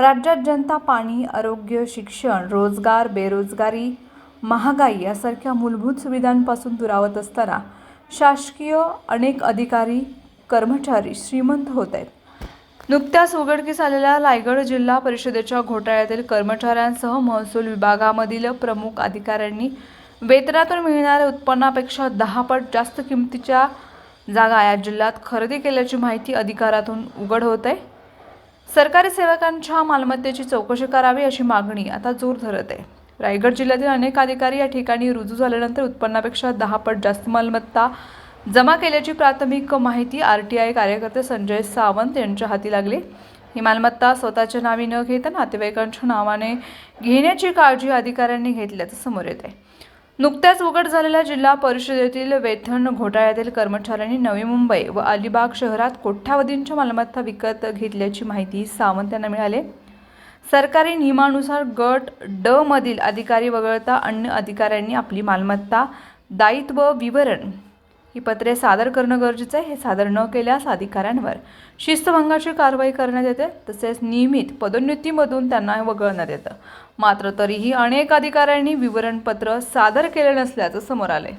राज्यात जनता पाणी आरोग्य शिक्षण रोजगार बेरोजगारी महागाई यासारख्या मूलभूत सुविधांपासून दुरावत असताना शासकीय अनेक अधिकारी कर्मचारी श्रीमंत होत आहेत. नुकत्याच उघडकीस आलेल्या रायगड जिल्हा परिषदेच्या घोटाळ्यातील कर्मचाऱ्यांसह महसूल विभागामधील प्रमुख अधिकाऱ्यांनी वेतनातून मिळणाऱ्या उत्पन्नापेक्षा दहा पट जास्त किमतीच्या जागा या जिल्ह्यात खरेदी केल्याची माहिती अधिकारातून उघड होत आहे. सरकारी सेवकांच्या मालमत्तेची चौकशी करावी अशी मागणी आता जोर धरत आहे. रायगड जिल्ह्यातील अनेक अधिकारी या ठिकाणी रुजू झाल्यानंतर उत्पन्नापेक्षा दहा पट जास्त मालमत्ता जमा केल्याची प्राथमिक माहिती आर टी आय कार्यकर्ते संजय सावंत यांच्या हाती लागली. ही मालमत्ता स्वतःच्या नावी न घेता नातेवाईकांच्या नावाने घेण्याची काळजी अधिकाऱ्यांनी घेतल्याचं समोर येत आहे. नुकत्याच उघड झालेल्या जिल्हा परिषदेतील वेतन घोटाळ्यातील कर्मचाऱ्यांनी नवी मुंबई व अलिबाग शहरात कोट्यावधींच्या मालमत्ता विकत घेतल्याची माहिती सावंत यांना मिळाली. सरकारी नियमानुसार गट ड मधील अधिकारी वगळता अन्य अधिकाऱ्यांनी आपली मालमत्ता दायित्व विवरण ही पत्रे सादर करणं गरजेचं आहे हे सादर न केल्यास अधिकाऱ्यांवर शिस्तभंगाची कारवाई करण्यात येते तसेच नियमित पदोन्नतीमधून त्यांना वगळण्यात येतं. मात्र तरीही अनेक अधिकाऱ्यांनी विवरणपत्र सादर केले नसल्याचं समोर आलंय.